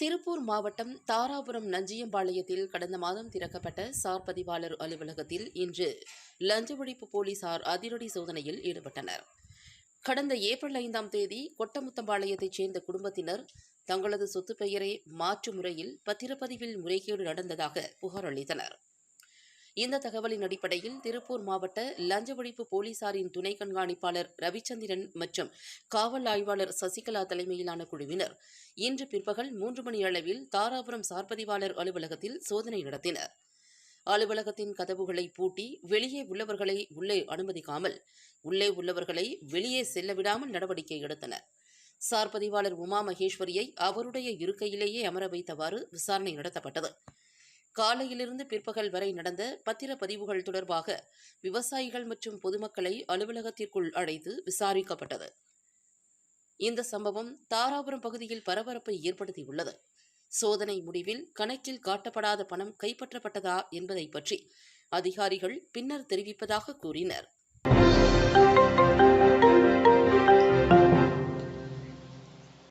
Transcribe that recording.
திருப்பூர் மாவட்டம் தாராபுரம் நஞ்சியம்பாளையத்தில் கடந்த மாதம் திறக்கப்பட்ட சார் பதிவாளர் அலுவலகத்தில் இன்று லஞ்ச ஒழிப்பு போலீசார் அதிரடி சோதனையில் ஈடுபட்டனர். கடந்த ஏப்ரல் ஐந்தாம் தேதி கொட்டமுத்தம்பாளையத்தைச் சேர்ந்த குடும்பத்தினர் தங்களது சொத்து பெயரை மாற்று முறையில் பத்திரப்பதிவில் முறைகேடு நடந்ததாக புகார் அளித்தனர். இந்த தகவலின் அடிப்படையில் திருப்பூர் மாவட்ட லஞ்ச ஒழிப்பு போலீசாரின் துணை கண்காணிப்பாளர் ரவிச்சந்திரன் மற்றும் காவல் ஆய்வாளர் சசிகலா தலைமையிலான குழுவினர். இன்று பிற்பகல் மூன்று மணி அளவில் தாராபுரம் சார்பதிவாளர் அலுவலகத்தில் சோதனை நடத்தினர். அலுவலகத்தின் கதவுகளை பூட்டி வெளியே உள்ளவர்களை உள்ளே அனுமதிக்காமல் உள்ளே உள்ளவர்களை வெளியே செல்ல விடாமல் நடவடிக்கை எடுத்தனர். சார்பதிவாளர் உமா மகேஸ்வரியை அவருடைய இருக்கையிலேயே அமர வைத்தவாறு விசாரணை நடத்தப்பட்டது. காலையிலிருந்து பிற்பகல் வரை நடந்த பத்திரப்பதிவுகள் தொடர்பாக விவசாயிகள் மற்றும் பொதுமக்களை அலுவலகத்திற்குள் அழைத்து விசாரிக்கப்பட்டது. இந்த சம்பவம் தாராபுரம் பகுதியில் பரபரப்பை ஏற்படுத்தியுள்ளது. சோதனை முடிவில் கணக்கில் காட்டப்படாத பணம் கைப்பற்றப்பட்டதா என்பதை பற்றி அதிகாரிகள் பின்னர் தெரிவிப்பதாக கூறினர்.